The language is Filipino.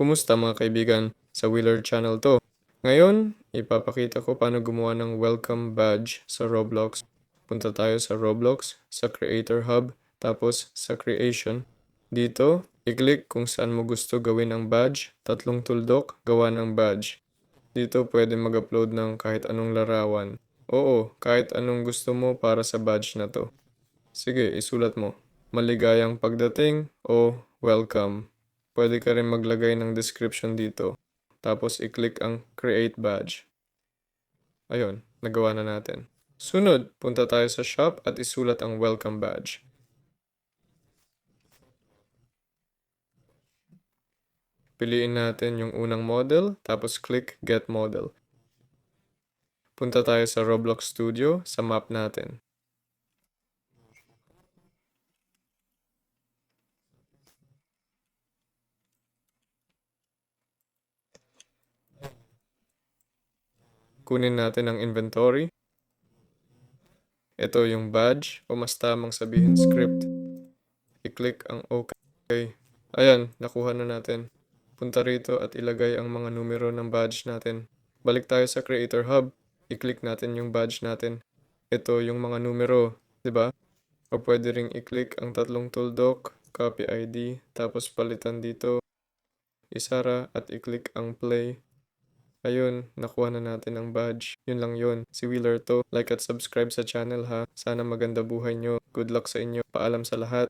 Kumusta mga kaibigan? Sa Wheeler Channel to. Ngayon, ipapakita ko paano gumawa ng welcome badge sa Roblox. Punta tayo sa Roblox, sa Creator Hub, tapos sa Creation. Dito, i-click kung saan mo gusto gawin ang badge. Tatlong tuldok, gawa ng badge. Dito pwede mag-upload ng kahit anong larawan. Oo, kahit anong gusto mo para sa badge na to. Sige, isulat mo. Maligayang pagdating o welcome. Pwede ka rin maglagay ng description dito. Tapos i-click ang create badge. Ayun, nagawa na natin. Sunod, punta tayo sa shop at isulat ang welcome badge. Piliin natin yung unang model, tapos click get model. Punta tayo sa Roblox Studio sa map natin. Kunin natin ang inventory. Ito yung badge o mas tamang sabihin script. I-click ang OK. Ayan, nakuha na natin. Punta rito at ilagay ang mga numero ng badge natin. Balik tayo sa Creator Hub. I-click natin yung badge natin. Ito yung mga numero, 'di ba? O pwede ring i-click ang tatlong tuldok, copy ID, tapos palitan dito, isara at i-click ang play. Ayun, nakuha na natin ang badge. Yun lang yun. Si Wheeler to. Like at subscribe sa channel ha. Sana maganda buhay nyo. Good luck sa inyo. Paalam sa lahat.